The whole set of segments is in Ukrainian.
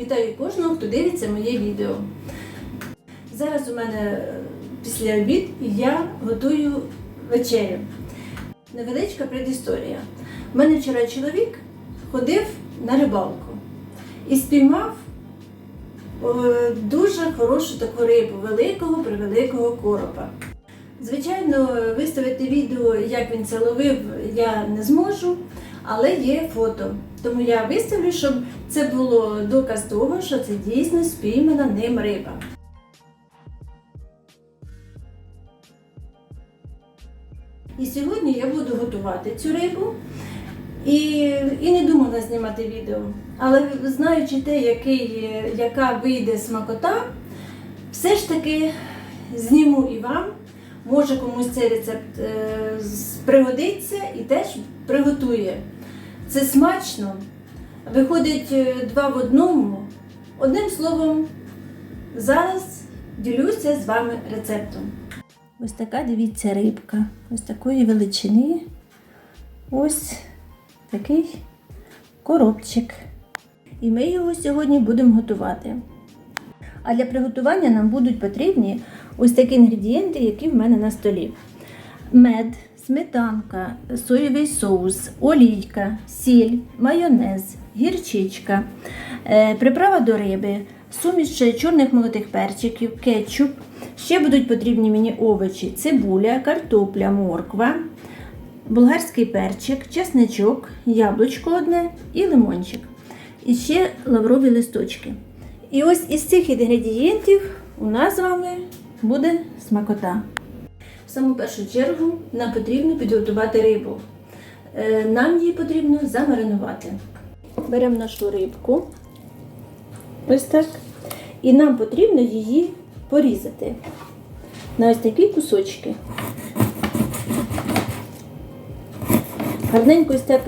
Вітаю кожного, хто дивиться моє відео. Зараз у мене е, після обід і я готую вечерю. Невеличка предісторія. У мене вчора чоловік ходив на рибалку і спіймав дуже хорошу таку рибу, великого превеликого коропа. Звичайно, виставити відео, як він це ловив, я не зможу, але є фото. Тому я виставлю, щоб це було доказ того, що це дійсно спіймана ним риба. І сьогодні я буду готувати цю рибу і, і не думала знімати відео. Але знаючи те, який, яка вийде смакота, все ж таки зніму і вам. Може комусь цей рецепт е, пригодиться і теж приготує. Це смачно. Виходить е, два в одному. Одним словом, зараз ділюся з вами рецептом. Ось така, дивіться, рибка. Ось такої величини. Ось такий коробчик. І ми його сьогодні будемо готувати. А для приготування нам будуть потрібні ось такі інгредієнти, які в мене на столі: мед, сметанка, соєвий соус, олійка, сіль, майонез, гірчичка, е, приправа до риби, суміш чорних молотих перчиків, кетчуп. Ще будуть потрібні мені овочі, цибуля, картопля, морква, болгарський перчик, чесничок, яблучко одне і лимончик. І ще лаврові листочки. І ось із цих інгредієнтів у нас з вами буде смакота. Саму першу чергу нам потрібно підготувати рибу. Е, Нам її потрібно замаринувати. Беремо нашу рибку. Ось так. І нам потрібно її порізати на ось такі кусочки. Гарненько ось так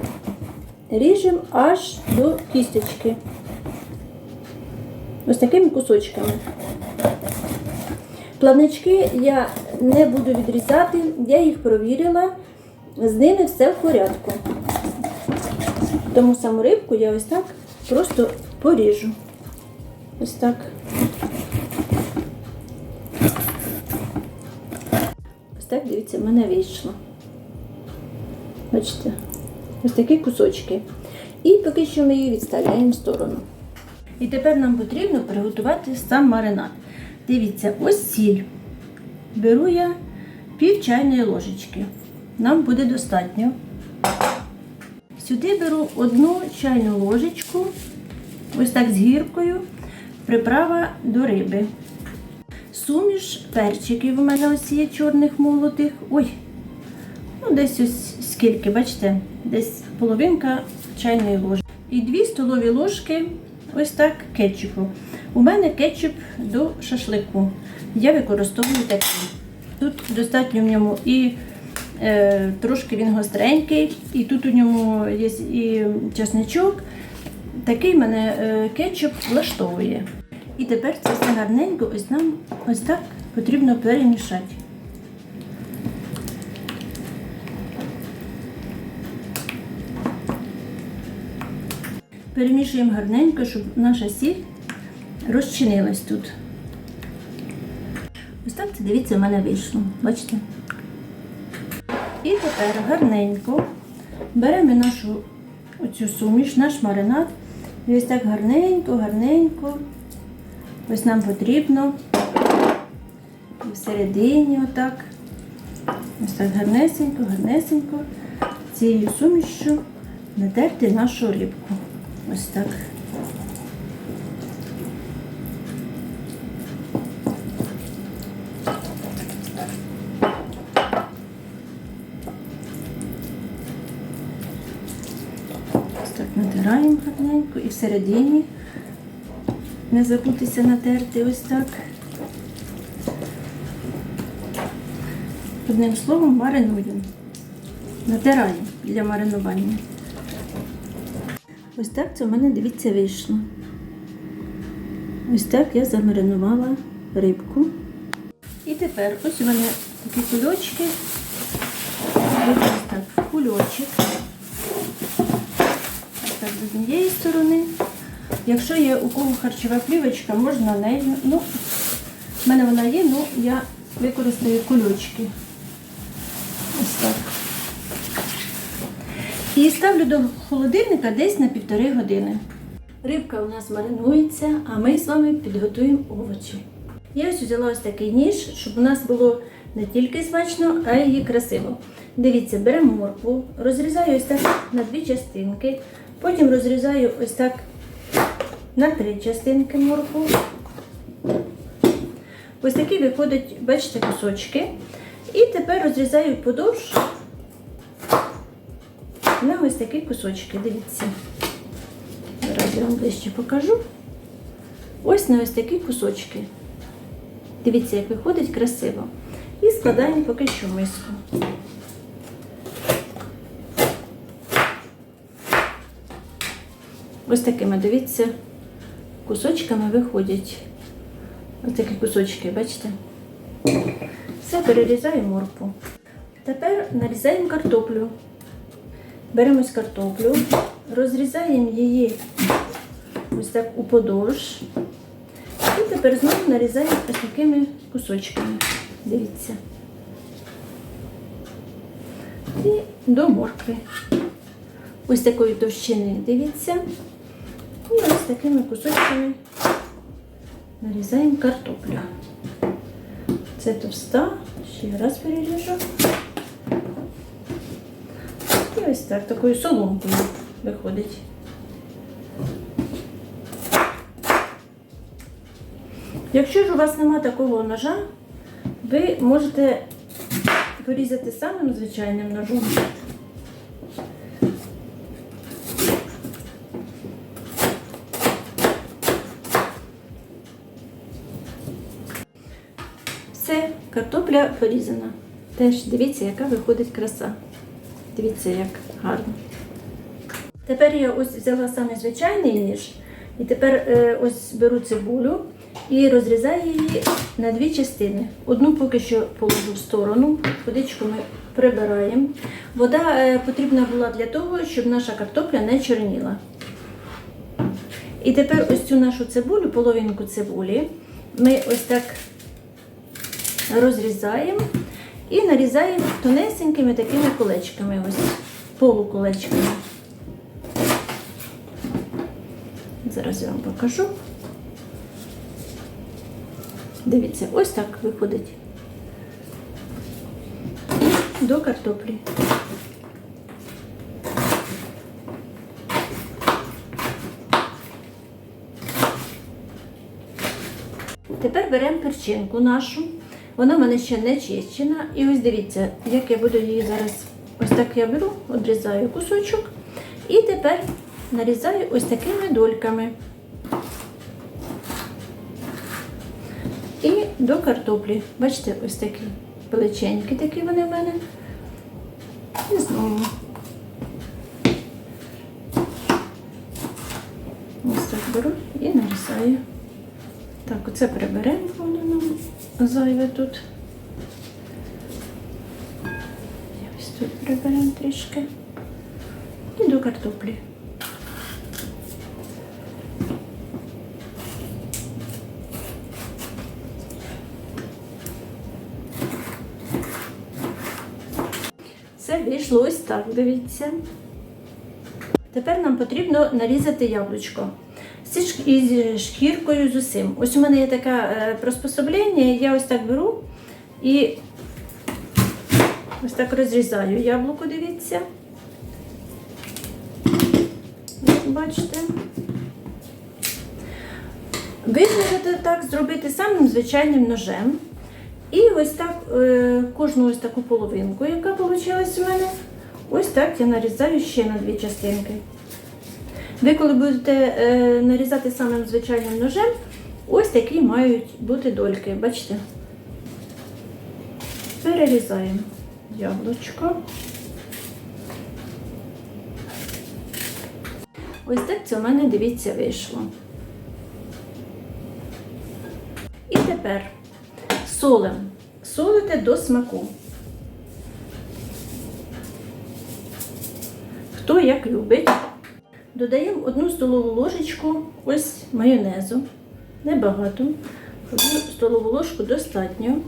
ріжемо аж до кісточки. Ось такими кусочками. Плавнички я не буду відрізати, я їх провірила, з ними все в порядку. Тому саму рибку я ось так просто поріжу. Ось так. Ось так, дивіться, в мене вийшло. Бачите, ось такі кусочки. І поки що ми її відставляємо в сторону. І тепер нам потрібно приготувати сам маринад. Дивіться, ось сіль. Беру я пів чайної ложечки. Нам буде достатньо. Сюди беру одну чайну ложечку, ось так з гіркою, приправа до риби. Суміш перчиків у мене ось є чорних молотих. Ой, ну десь ось скільки, бачите, десь половинка чайної ложки. І дві столові ложки ось так кетчупу. У мене кетчуп до шашлику. Я використовую такий. Тут достатньо в ньому і е, трошки він гостренький, і тут у ньому є і чесничок. Такий мене е, кетчуп влаштовує. І тепер це все гарненько ось нам ось так потрібно перемішати. Перемішуємо гарненько, щоб наша сіль розчинилась тут. Ось так це дивіться, в мене вийшло. Бачите? І тепер гарненько беремо нашу оцю суміш, наш маринад. І ось так гарненько, гарненько. Ось нам потрібно всередині отак. Ось так гарнесенько, гарнесенько цією сумішю натерти нашу рибку. Ось так. Ось так натираємо гарненько і всередині не забутися натерти ось так. Одним словом, маринуємо. Натираємо для маринування. Ось так це в мене, дивіться, вийшло. Ось так я замаринувала рибку. І тепер ось у мене такі кульочки. Однієї сторони, Якщо є у кого харчова плівочка, можна нею. Ну, в мене вона є, ну я використаю кульочки. Ось так. І ставлю до холодильника десь на півтори години. Рибка у нас маринується, а ми з вами підготуємо овочі. Я ось взяла ось такий ніж, щоб у нас було не тільки смачно, а й красиво. Дивіться, беремо моркву, розрізаю ось так на дві частинки, потім розрізаю ось так на три частинки моркву. Ось такі виходять, бачите, кусочки. І тепер розрізаю подовж на ось такі кусочки. Дивіться. Зараз я вам ближче покажу. Ось на ось такі кусочки. Дивіться, як виходить красиво. І складаємо поки що в миску. Ось такими, дивіться, кусочками виходять. Ось такі кусочки, бачите? Все, перерізаємо моркву. Тепер нарізаємо картоплю. Беремо ось картоплю, розрізаємо її ось так уподовж. І тепер знову нарізаємо ось такими кусочками. Дивіться. І до моркви. Ось такої товщини, дивіться. І ось такими кусочками нарізаємо картоплю. Це товста, ще раз переріжу. І ось так, такою соломкою виходить. Якщо ж у вас нема такого ножа, ви можете порізати самим звичайним ножом. Все, картопля порізана. Теж дивіться, яка виходить краса. Дивіться, як гарно. Тепер я ось взяла саме звичайний ніж. І тепер е, ось беру цибулю і розрізаю її на дві частини. Одну поки що положу в сторону, водичку ми прибираємо. Вода е, потрібна була для того, щоб наша картопля не чорніла. І тепер ось цю нашу цибулю, половинку цибулі, ми ось так розрізаємо і нарізаємо тонесенькими такими колечками, ось полуколечками. Зараз я вам покажу. Дивіться, ось так виходить. До картоплі. Тепер беремо перчинку нашу. Вона в мене ще не чищена. І ось дивіться, як я буду її зараз. Ось так я беру, обрізаю кусочок. І тепер нарізаю ось такими дольками. І до картоплі. Бачите, ось такі величенькі такі вони в мене. І знову. Ось так беру і нарізаю. Так, оце приберемо, воно нам зайве тут. І Ось тут приберемо трішки. І до картоплі. Все вийшло ось так, дивіться. Тепер нам потрібно нарізати яблучко. Зі шкіркою з усім. Ось у мене є таке приспособлення, я ось так беру і ось так розрізаю яблуко, дивіться. Бачите. Ви можете так зробити самим звичайним ножем. І ось так е, кожну ось таку половинку, яка вийшла у мене, ось так я нарізаю ще на дві частинки. Ви, коли будете е, нарізати самим звичайним ножем, ось такі мають бути дольки. Бачите? Перерізаємо яблучко. Ось так це у мене, дивіться, вийшло. І тепер солим. Солите до смаку. Хто як любить. Додаємо одну столову ложечку ось майонезу. Небагато. Одну столову ложку достатньо.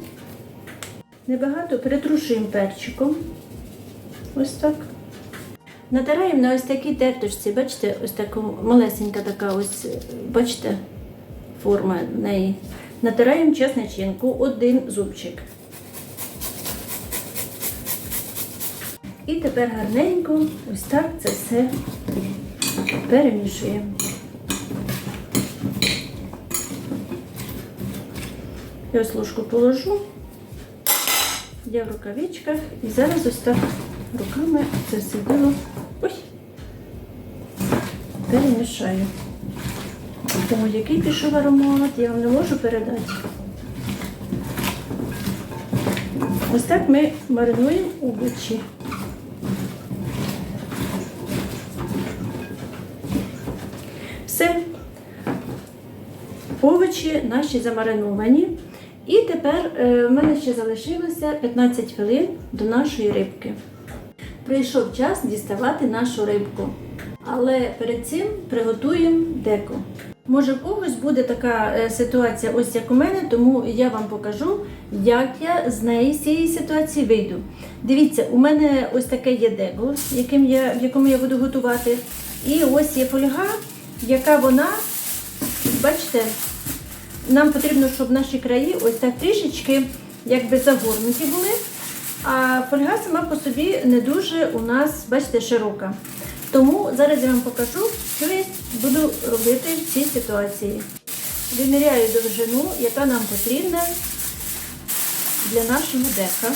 Небагато перетрушуємо перчиком. Ось так. Натираємо на ось такій терточці, бачите, ось така малесенька така ось, бачите, форма в неї. Натираємо чесничинку, один зубчик. І тепер гарненько ось так це все перемішуємо. Я ось ложку положу. Я в рукавичках і зараз ось так руками це все діло ой, перемішаю. О, який пішов аромат, я вам не можу передати. Ось так ми маринуємо овочі. Все. Овочі наші замариновані. І тепер е, в мене ще залишилося 15 хвилин до нашої рибки. Прийшов час діставати нашу рибку. Але перед цим приготуємо деко. Може, в когось буде така е, ситуація, ось як у мене, тому я вам покажу, як я з неї з цієї ситуації вийду. Дивіться, у мене ось таке є деко, яким я, в якому я буду готувати. І ось є фольга, яка вона, бачите, нам потрібно, щоб наші краї ось так трішечки якби загорнуті були. А фольга сама по собі не дуже у нас, бачите, широка. Тому зараз я вам покажу, що я буду робити в цій ситуації. Виміряю довжину, яка нам потрібна для нашого дека.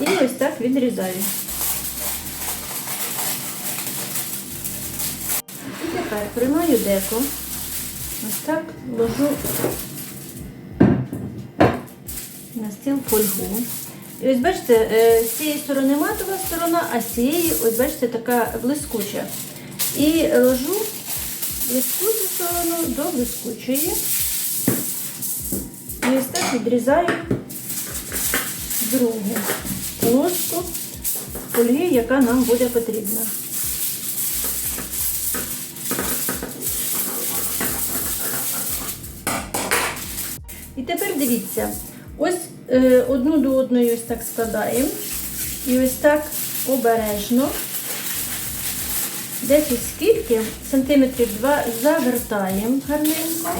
І ось так відрізаю. І тепер приймаю деко, ось так ложу на стіл фольгу. І ось бачите, е, з цієї сторони матова сторона, а з цієї, ось бачите, така блискуча. І ложу блискучу сторону до блискучої. І ось так відрізаю другу полоску фольги, яка нам буде потрібна. І тепер дивіться, ось е, одну до одної ось так складаємо. І ось так обережно. Десь скільки, сантиметрів два завертаємо гарненько.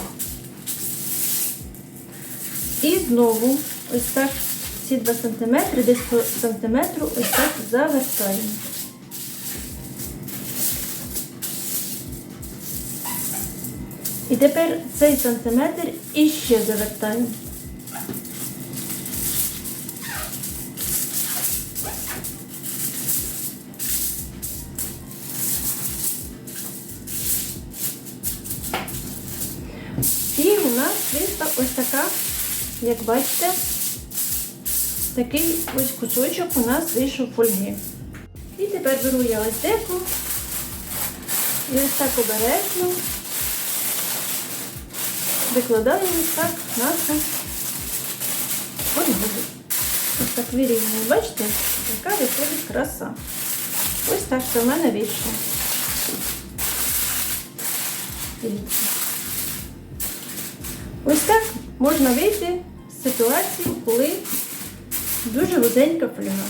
І знову ось так ці 2 сантиметри, десь по сантиметру ось так завертаємо. І тепер цей сантиметр іще завертаємо. Як бачите, такий ось кусочок у нас вийшов фольги. І тепер беру я ось деку і ось так обережно викладаю ось так нашу фольгу. Ось так вирівнюю. Бачите, яка виходить краса. Ось так це в мене вийшло. Ось так можна вийти з ситуації, коли дуже вузенька фольга.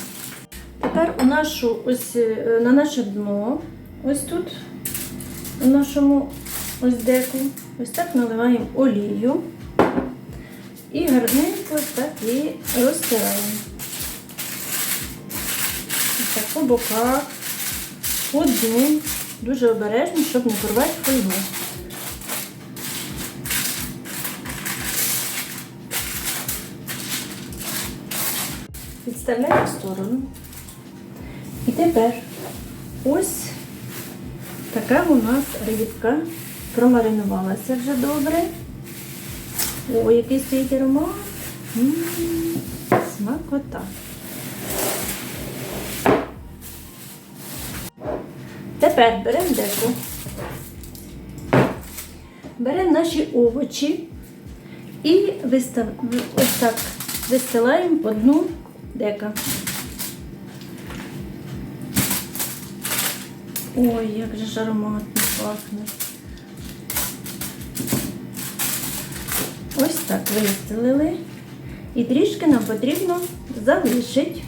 Тепер у нашу, ось, е, на наше дно, ось тут, у нашому ось деку, ось так наливаємо олію і гарненько так її розтираємо. Ось так по боках, по дну, дуже обережно, щоб не порвати фольгу. Відставляю в сторону. І тепер ось така у нас рибка промаринувалася вже добре. О, який стоїть аромат. Смакота. Тепер беремо деку. Беремо наші овочі і вистав... ось так вистилаємо по дну дека. Ой, як же ж ароматно пахне. Ось так вистелили. І трішки нам потрібно залишити.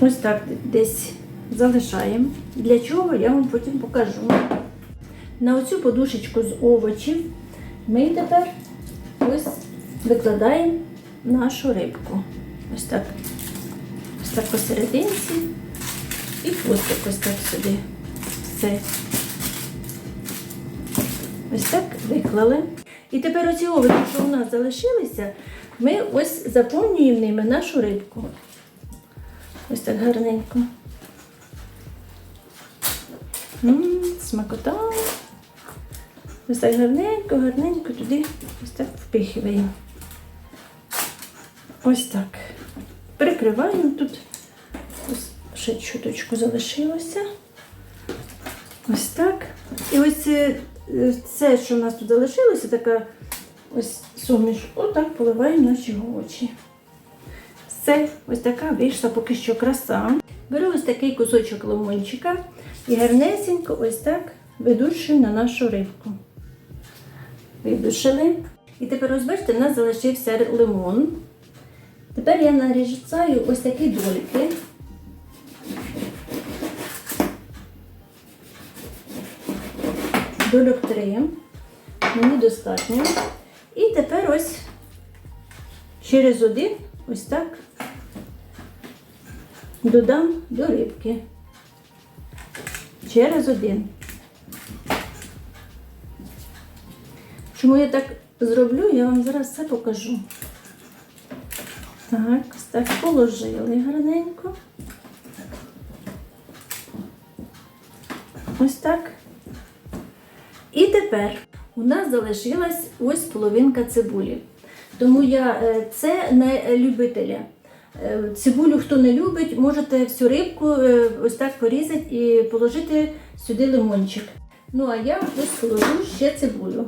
Ось так десь залишаємо. Для чого я вам потім покажу. На оцю подушечку з овочів ми тепер ось викладаємо нашу рибку. Ось так. Ось так посерединці. І хвостик ось так сюди. Все. Ось так виклали. І тепер оці овочі, що у нас залишилися, ми ось заповнюємо ними нашу рибку. Ось так гарненько. М, смакота. Ось так гарненько, гарненько туди ось так впихуємо. Ось так. Прикриваємо тут. Ще чуточку залишилося. Ось так. І ось це, е, що у нас тут залишилося, така ось суміш, отак поливаємо наші овочі. Все, ось така вийшла поки що краса. Беру ось такий кусочок лимончика і гарнесенько ось так видушую на нашу рибку. Видушили. І тепер ось бачите, у нас залишився лимон. Тепер я нарізаю ось такі дольки. Дольок 3. Мені достатньо. І тепер ось через один ось так додам до рибки. Через один. Чому я так зроблю, я вам зараз все покажу. Так, ось так положили гарненько. Ось так. І тепер у нас залишилась ось половинка цибулі. Тому я е, це не любителя. Е, Цибулю, хто не любить, можете всю рибку е, ось так порізати і положити сюди лимончик. Ну, а я ось положу ще цибулю.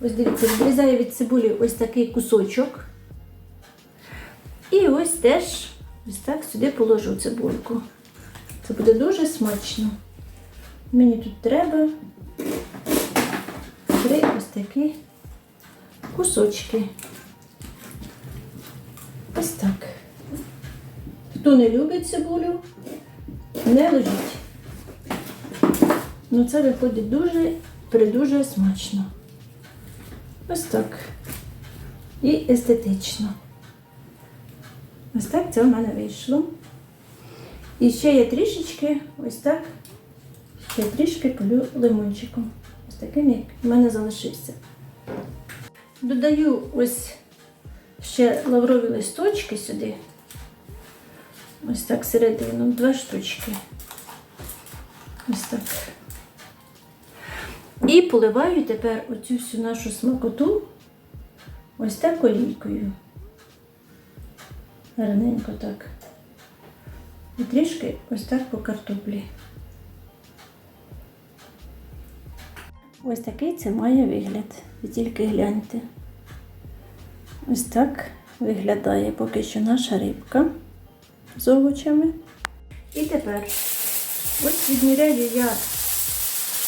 Ось дивіться, відрізаю від цибулі ось такий кусочок. І ось теж ось так сюди положу цибульку. Це буде дуже смачно. Мені тут треба три ось такі кусочки. Ось так. Хто не любить цибулю, не ложіть. Ну це виходить дуже, придуже смачно. Ось так. І естетично. Ось так це в мене вийшло. І ще я трішечки ось так, ще трішки полю лимончиком. Ось таким, як в мене залишився. Додаю ось ще лаврові листочки сюди. Ось так середину, два штучки. Ось так. І поливаю тепер оцю всю нашу смакоту ось так олійкою. Гарненько так. І трішки ось так по картоплі. Ось такий це має вигляд. Ви тільки гляньте. Ось так виглядає поки що наша рибка з овочами. І тепер ось відміряю я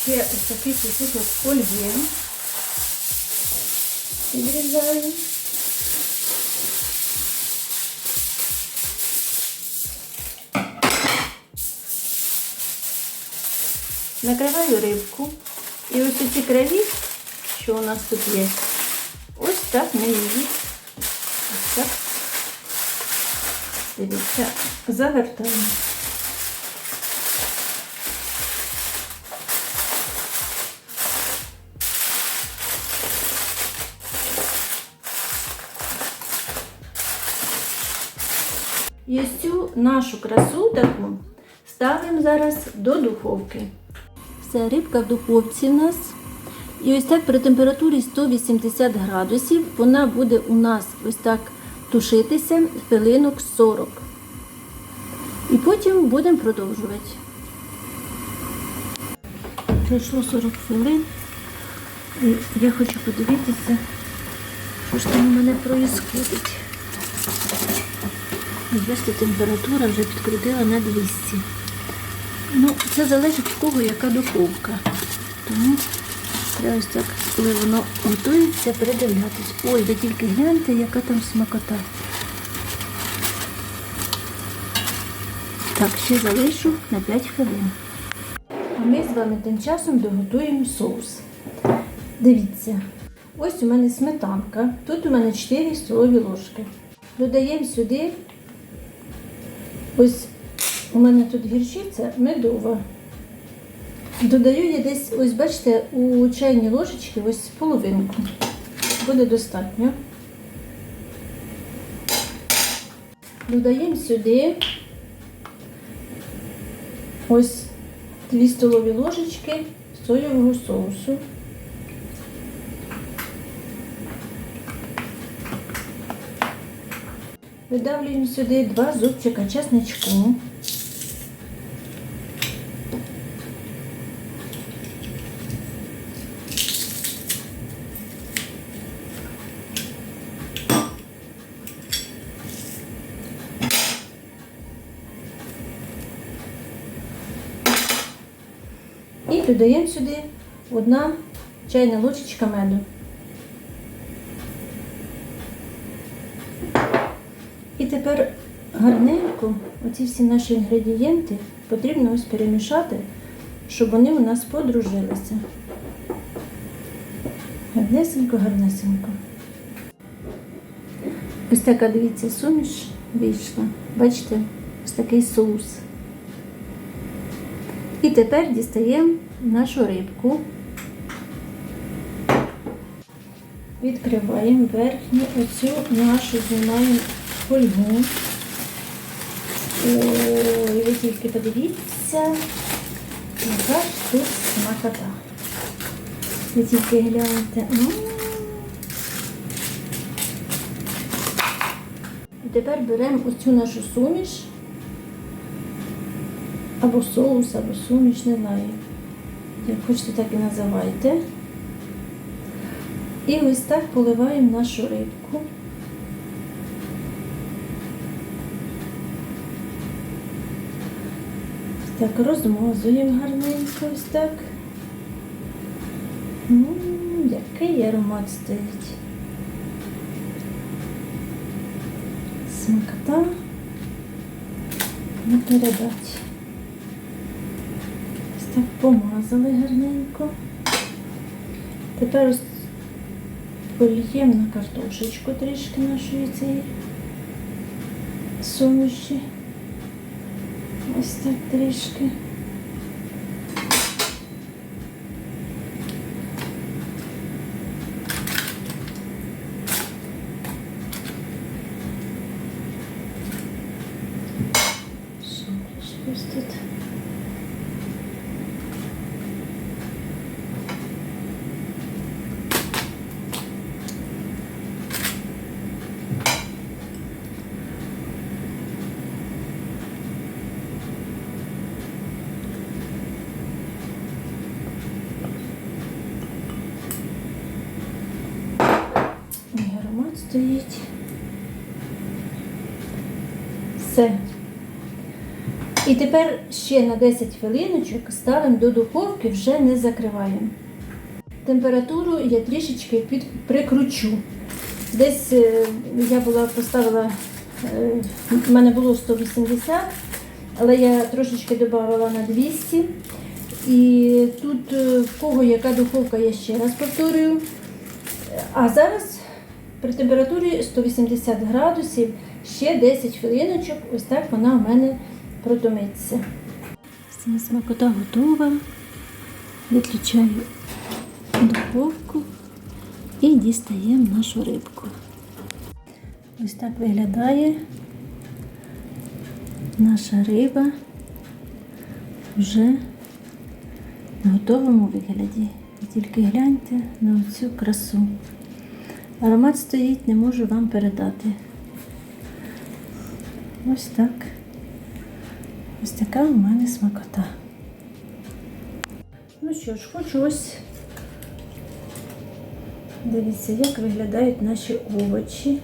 ще ось такий кусочок фольги. Відрізаю. Накриваю рибку. І ось ці крові, що у нас тут є, ось так ми її ось так. Дивіться, завертаємо. І ось цю нашу красу таку ставимо зараз до духовки. Все, рибка в духовці в нас. І ось так при температурі 180 градусів вона буде у нас ось так тушитися хвилинок 40. І потім будемо продовжувати. Пройшло 40 хвилин. І я хочу подивитися, що ж там у мене відбувається. Бачите, температура вже підкрутила на 200. Ну, це залежить від того, яка духовка. Тому треба ось так, коли воно готується, передивлятись. Ой, ви тільки гляньте, яка там смакота. Так, ще залишу на 5 хвилин. А ми з вами тим часом доготуємо соус. Дивіться, ось у мене сметанка. Тут у мене 4 столові ложки. Додаємо сюди. Ось у мене тут гірчиця медова. Додаю я десь, ось бачите, у чайній ложечці ось половинку. Буде достатньо. Додаємо сюди ось 2 столові ложечки соєвого соусу. Видавлюємо сюди два зубчика чесничку. Додаємо сюди одна чайна ложечка меду. І тепер гарненько оці всі наші інгредієнти потрібно ось перемішати, щоб вони у нас подружилися. Гарнесенько, гарнесенько. Ось така, дивіться, суміш вийшла. Бачите, ось такий соус. І тепер дістаємо нашу рибку. Відкриваємо верхню оцю нашу знімаємо фольгу. Ой, ви тільки подивіться, яка ж тут смакота. Ви тільки гляньте. Тепер беремо оцю нашу суміш, або соус, або суміш, не знаю. Як хочете, так і називайте. І ось так поливаємо нашу рибку. Так, розмазуємо гарненько ось так. М, який аромат стоїть. Смакота не передать. Так помазали гарненько. Тепер поліємо на картошечку трішки нашої цієї суміші. Ось так трішки. Що трішки ось тут. Ой, аромат стоїть. Все. І тепер ще на 10 хвилиночок ставимо до духовки, вже не закриваємо. Температуру я трішечки під, прикручу. Десь е, я була поставила, е, в мене було 180, але я трошечки додавала на 200. І тут е, в кого яка духовка, я ще раз повторюю. А зараз при температурі 180 градусів ще 10 хвилиночок, ось так вона у мене протомиться. Вся смакота готова. Виключаю духовку і дістаємо нашу рибку. Ось так виглядає наша риба вже в готовому вигляді. Ви Тільки гляньте на цю красу. Аромат стоїть, не можу вам передати. Ось так. Ось така у мене смакота. Ну що ж, хочу ось дивіться, як виглядають наші овочі.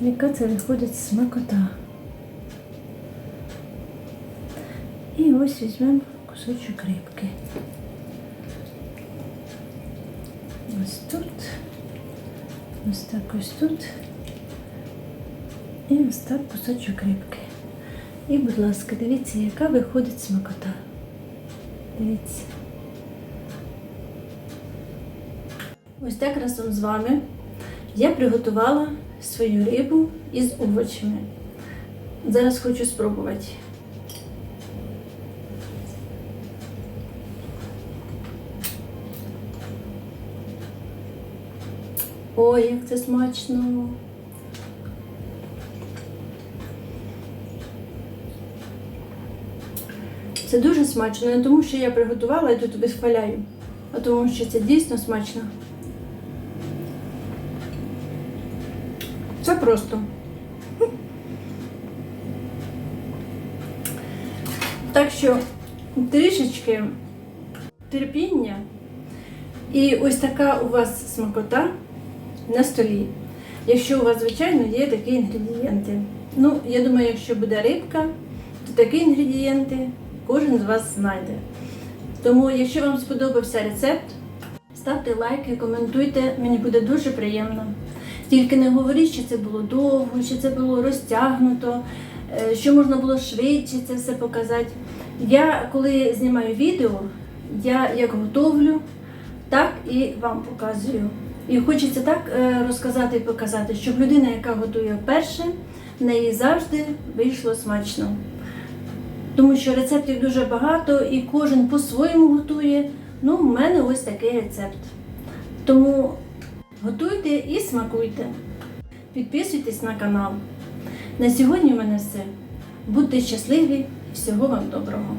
яка це виходить смакота. І ось візьмемо кусочок рибки. Ось тут, ось так ось тут. І ось так кусочок рибки. І, будь ласка, дивіться, яка виходить смакота. Дивіться. Ось так разом з вами я приготувала свою рибу із овочами. Зараз хочу спробувати. Ой, як це смачно! Це дуже смачно, не тому що я приготувала і тут вихваляю, а тому що це дійсно смачно. Це просто. Так що трішечки терпіння і ось така у вас смакота на столі. Якщо у вас, звичайно, є такі інгредієнти. Ну, я думаю, якщо буде рибка, то такі інгредієнти кожен з вас знайде. Тому, якщо вам сподобався рецепт, ставте лайки, коментуйте, мені буде дуже приємно. Тільки не говоріть, що це було довго, що це було розтягнуто, е, що можна було швидше це все показати. Я, коли знімаю відео, я як готовлю, так і вам показую. І хочеться так е, розказати і показати, щоб людина, яка готує вперше, в неї завжди вийшло смачно. Тому що рецептів дуже багато і кожен по-своєму готує. Ну, в мене ось такий рецепт. Тому готуйте і смакуйте. Підписуйтесь на канал. На сьогодні в мене все. Будьте щасливі, всього вам доброго!